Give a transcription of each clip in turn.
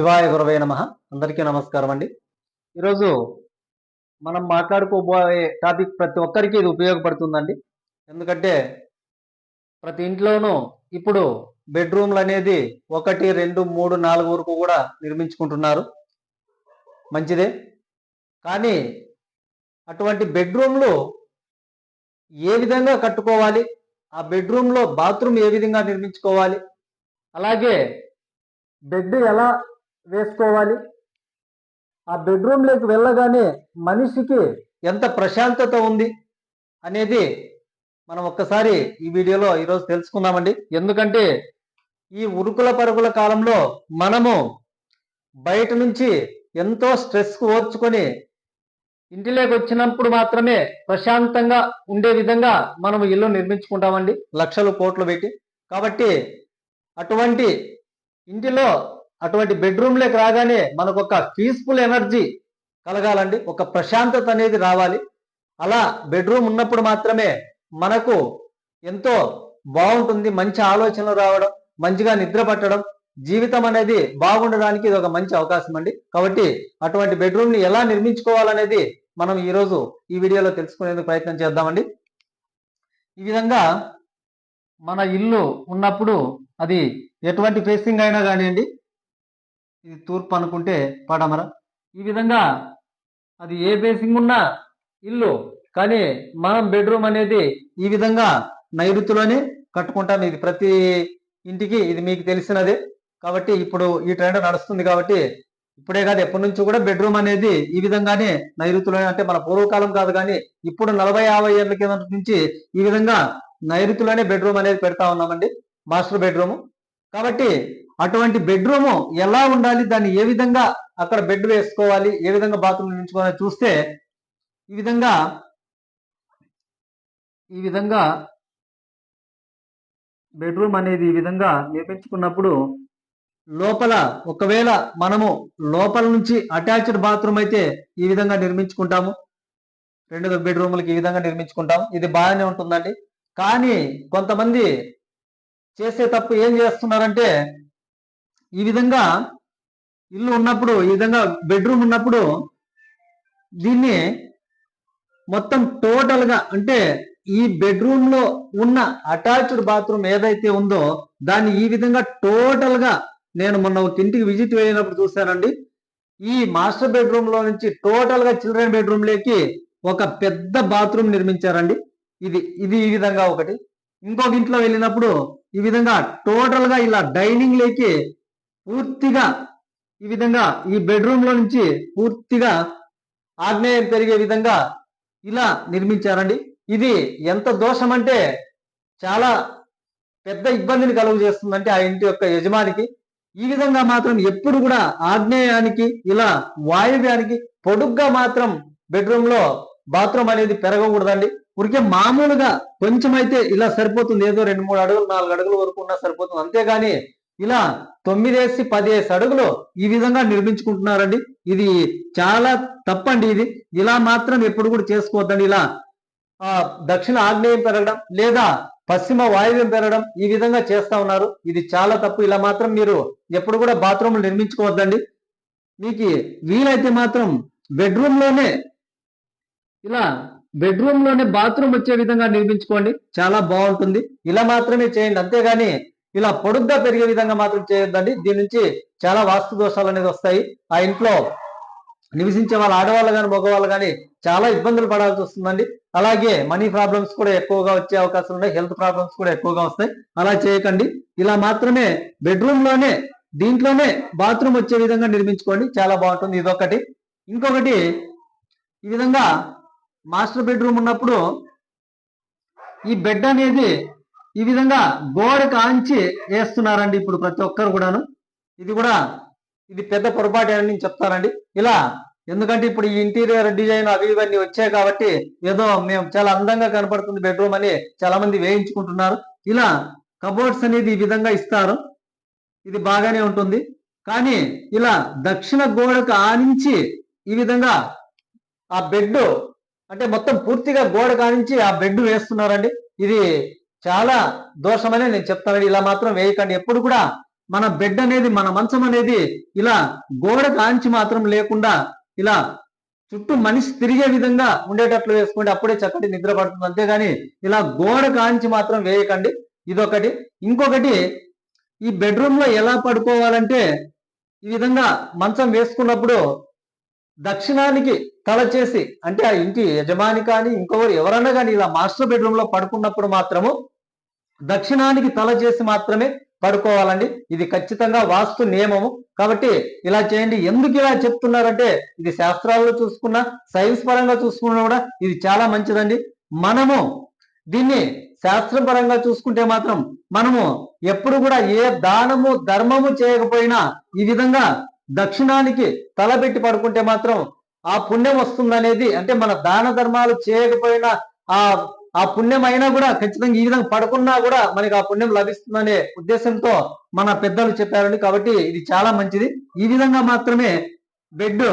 శివాయ గురవే నమ. అందరికీ నమస్కారం అండి. ఈరోజు మనం మాట్లాడుకోబోయే టాపిక్ ప్రతి ఒక్కరికి ఇది ఉపయోగపడుతుందండి. ఎందుకంటే ప్రతి ఇంట్లోనూ ఇప్పుడు బెడ్రూమ్లు అనేది ఒకటి రెండు మూడు నాలుగు వరకు కూడా నిర్మించుకుంటున్నారు. మంచిదే. కానీ అటువంటి బెడ్రూమ్లు ఏ విధంగా కట్టుకోవాలి? ఆ బెడ్రూమ్లో బాత్రూమ్ ఏ విధంగా నిర్మించుకోవాలి? అలాగే బెడ్ ఎలా వేసుకోవాలి. ఆ బెడ్రూమ్లోకి వెళ్ళగానే మనిషికి ఎంత ప్రశాంతత ఉంది అనేది మనం ఒక్కసారి ఈ వీడియోలో ఈరోజు తెలుసుకుందామండి. ఎందుకంటే ఈ ఉరుకుల పరుగుల కాలంలో మనము బయట నుంచి ఎంతో స్ట్రెస్కు ఓర్చుకొని ఇంటిలోకి వచ్చినప్పుడు మాత్రమే ప్రశాంతంగా ఉండే విధంగా మనం ఇల్లు నిర్మించుకుంటామండి. లక్షలు కోట్లు పెట్టి. కాబట్టి అటువంటి ఇంటిలో అటువంటి బెడ్రూమ్లోకి రాగానే మనకు ఒక పీస్ఫుల్ ఎనర్జీ కలగాలండి. ఒక ప్రశాంతత అనేది రావాలి. అలా బెడ్రూమ్ ఉన్నప్పుడు మాత్రమే మనకు ఎంతో బాగుంటుంది. మంచి ఆలోచనలు రావడం మంచిగా నిద్ర పట్టడం జీవితం అనేది బాగుండడానికి ఇది ఒక మంచి అవకాశం అండి. కాబట్టి అటువంటి బెడ్రూమ్ని ఎలా నిర్మించుకోవాలనేది మనం ఈరోజు ఈ వీడియోలో తెలుసుకునేందుకు ప్రయత్నం చేద్దామండి. ఈ విధంగా మన ఇల్లు ఉన్నప్పుడు అది ఎటువంటి ఫేసింగ్ అయినా కానివ్వండి ఇది తూర్పు అనుకుంటే పడమర. ఈ విధంగా అది ఏ ఫేసింగ్ ఉన్నా ఇల్లు. కానీ మనం బెడ్రూమ్ అనేది ఈ విధంగా నైరుతిలోనే కట్టుకుంటాం. ఇది ప్రతి ఇంటికి ఇది మీకు తెలిసినదే. కాబట్టి ఇప్పుడు ఈ ట్రెండ్ నడుస్తుంది కాబట్టి ఇప్పుడే కాదు ఎప్పటి నుంచి కూడా బెడ్రూమ్ అనేది ఈ విధంగానే నైరుతిలోనే అంటే మన పూర్వకాలం కాదు కానీ ఇప్పుడు నలభై యాభై ఏళ్ళ కింద నుంచి ఈ విధంగా నైరుతిలోనే బెడ్రూమ్ అనేది పెడతా ఉన్నామండి. Master bedroom. కాబట్టి అటువంటి బెడ్రూమ్ ఎలా ఉండాలి? దాన్ని ఏ విధంగా అక్కడ బెడ్ వేసుకోవాలి? ఏ విధంగా బాత్రూమ్ నిర్మించుకోవాలి? చూస్తే ఈ విధంగా ఈ విధంగా బెడ్రూమ్ అనేది ఈ విధంగా నిర్మించుకున్నప్పుడు లోపల ఒకవేళ మనము లోపల నుంచి అటాచ్డ్ బాత్రూమ్ అయితే ఈ విధంగా నిర్మించుకుంటాము. రెండు బెడ్రూమ్లకి ఈ విధంగా నిర్మించుకుంటాం ఇది బాగానే ఉంటుందండి. కానీ కొంతమంది చేసే తప్పు ఏం చేస్తున్నారంటే ఈ విధంగా ఇల్లు ఉన్నప్పుడు ఈ విధంగా బెడ్రూమ్ ఉన్నప్పుడు దీన్ని మొత్తం టోటల్గా అంటే ఈ బెడ్రూమ్లో ఉన్న అటాచ్డ్ బాత్రూమ్ ఏదైతే ఉందో దాన్ని ఈ విధంగా టోటల్గా నేను మొన్న ఒక ఇంటికి విజిట్ వెళ్ళినప్పుడు చూశానండి. ఈ మాస్టర్ బెడ్రూమ్లో నుంచి టోటల్గా చిల్డ్రన్ బెడ్రూమ్లోకి ఒక పెద్ద బాత్రూమ్ నిర్మించారండి. ఇది ఇది ఈ విధంగా ఒకటి. ఇంకొక ఇంట్లో వెళ్ళినప్పుడు ఈ విధంగా టోటల్గా ఇలా డైనింగ్ లేకి పూర్తిగా ఈ విధంగా ఈ బెడ్రూమ్లో నుంచి పూర్తిగా ఆగ్నేయం పెరిగే విధంగా ఇలా నిర్మించారండి. ఇది ఎంత దోషం అంటే చాలా పెద్ద ఇబ్బందిని కలుగు చేస్తుందంటే ఆ ఇంటి యొక్క యజమానికి. ఈ విధంగా మాత్రం ఎప్పుడు కూడా ఆగ్నేయానికి ఇలా వాయువ్యానికి పొడుగ్గా మాత్రం బెడ్రూమ్లో బాత్రూమ్ అనేది పెరగకూడదండి. ఉరికే మామూలుగా కొంచెం అయితే ఇలా సరిపోతుంది. ఏదో రెండు మూడు అడుగులు నాలుగు అడుగుల వరకు ఉన్నా సరిపోతుంది. అంతేగాని ఇలా తొమ్మిదేసి పదిహేసి అడుగులు ఈ విధంగా నిర్మించుకుంటున్నారండి. ఇది చాలా తప్పండి ఇది. ఇలా మాత్రం ఎప్పుడు కూడా చేసుకోవద్దండి. ఇలా ఆ దక్షిణ ఆగ్నేయం పెరగడం లేదా పశ్చిమ వాయువ్యం పెరగడం ఈ విధంగా చేస్తా ఉన్నారు. ఇది చాలా తప్పు. ఇలా మాత్రం మీరు ఎప్పుడు కూడా బాత్రూమ్లు నిర్మించుకోవద్దండి. మీకు వీలైతే మాత్రం బెడ్రూమ్లోనే ఇలా బెడ్రూమ్లోనే బాత్రూమ్ వచ్చే విధంగా నిర్మించుకోండి. చాలా బాగుంటుంది. ఇలా మాత్రమే చేయండి. అంతేగాని ఇలా పొడుగ్గా పెరిగే విధంగా మాత్రం చేయొద్దండి. దీని నుంచి చాలా వాస్తు దోషాలు అనేది వస్తాయి. ఆ ఇంట్లో నివసించే వాళ్ళ ఆడవాళ్ళు కానీ మగవాళ్ళు కానీ చాలా ఇబ్బందులు పడాల్సి వస్తుందండి. అలాగే మనీ ప్రాబ్లమ్స్ కూడా ఎక్కువగా వచ్చే అవకాశం ఉన్నాయి. హెల్త్ ప్రాబ్లమ్స్ కూడా ఎక్కువగా వస్తాయి. అలా చేయకండి. ఇలా మాత్రమే బెడ్రూమ్లోనే దీంట్లోనే బాత్రూమ్ వచ్చే విధంగా నిర్మించుకోండి. చాలా బాగుంటుంది. ఇదొకటి. ఇంకొకటి ఈ విధంగా మాస్టర్ బెడ్రూమ్ ఉన్నప్పుడు ఈ బెడ్ అనేది ఈ విధంగా గోడ కాంచి వేస్తున్నారండి ఇప్పుడు ప్రతి ఒక్కరు కూడాను. ఇది కూడా ఇది పెద్ద పొరపాటు అని నేను చెప్తానండి. ఇలా ఎందుకంటే ఇప్పుడు ఈ ఇంటీరియర్ డిజైన్ అవి ఇవన్నీ వచ్చాయి కాబట్టి ఏదో మేము చాలా అందంగా కనపడుతుంది బెడ్రూమ్ అని చాలా మంది వేయించుకుంటున్నారు. ఇలా కబోర్డ్స్ అనేది ఈ విధంగా ఇస్తారు. ఇది బాగానే ఉంటుంది. కానీ ఇలా దక్షిణ గోడకు ఆనించి ఈ విధంగా ఆ బెడ్ అంటే మొత్తం పూర్తిగా గోడ కానించి ఆ బెడ్ వేస్తున్నారండి. ఇది చాలా దోషమని నేను చెప్తానండి. ఇలా మాత్రం వేయకండి. ఎప్పుడు కూడా మన బెడ్ అనేది మన మంచం అనేది ఇలా గోడ కాంచి మాత్రం లేకుండా ఇలా చుట్టూ మనిషి తిరిగే విధంగా ఉండేటట్లు వేసుకోండి. అప్పుడే చక్కటి నిద్ర పడుతుంది. అంతేగాని ఇలా గోడ కాంచి మాత్రం వేయకండి. ఇదొకటి. ఇంకొకటి ఈ బెడ్రూమ్లో ఎలా పడుకోవాలంటే ఈ విధంగా మంచం వేసుకున్నప్పుడు దక్షిణానికి తల చేసి అంటే ఆ ఇంటి యజమాని కానీ ఇంకొకరు ఎవరన్నా కానీ ఇలా మాస్టర్ బెడ్రూమ్లో పడుకున్నప్పుడు మాత్రము దక్షిణానికి తల చేసి మాత్రమే పడుకోవాలండి. ఇది ఖచ్చితంగా వాస్తు నియమము. కాబట్టి ఇలా చేయండి. ఎందుకు ఇలా చెప్తున్నారంటే ఇది శాస్త్రాల్లో చూసుకున్నా సైన్స్ పరంగా చూసుకున్నా కూడా ఇది చాలా మంచిదండి. మనము దీన్ని శాస్త్రం పరంగా చూసుకుంటే మాత్రం మనము ఎప్పుడు కూడా ఏ దానము ధర్మము చేయకపోయినా ఈ విధంగా దక్షిణానికి తలపెట్టి పడుకుంటే మాత్రం ఆ పుణ్యం వస్తుందనేది అంటే మన దాన ధర్మాలు చేయకపోయినా ఆ ఆ పుణ్యం అయినా కూడా ఖచ్చితంగా ఈ విధంగా పడుకున్నా కూడా మనకి ఆ పుణ్యం లభిస్తుందనే ఉద్దేశంతో మన పెద్దలు చెప్పారండి. కాబట్టి ఇది చాలా మంచిది. ఈ విధంగా మాత్రమే బెడ్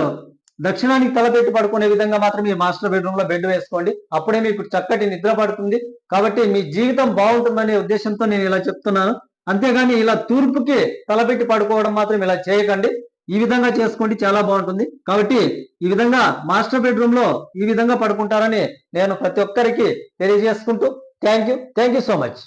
దక్షిణానికి తలపెట్టి పడుకునే విధంగా మాత్రం మీ మాస్టర్ బెడ్రూమ్లో బెడ్ వేసుకోండి. అప్పుడే మీకు చక్కటి నిద్ర పడుతుంది. కాబట్టి మీ జీవితం బాగుంటుందనే ఉద్దేశంతో నేను ఇలా చెప్తున్నాను. అంతేగాని ఇలా తూర్పుకి తలపెట్టి పడుకోవడం మాత్రం ఇలా చేయకండి. ఈ విధంగా చేసుకోండి చాలా బాగుంటుంది. కాబట్టి ఈ విధంగా మాస్టర్ బెడ్రూమ్లో ఈ విధంగా పడుకుంటారని నేను ప్రతి ఒక్కరికి తెలియజేసుకుంటూ thank you. Thank you so much.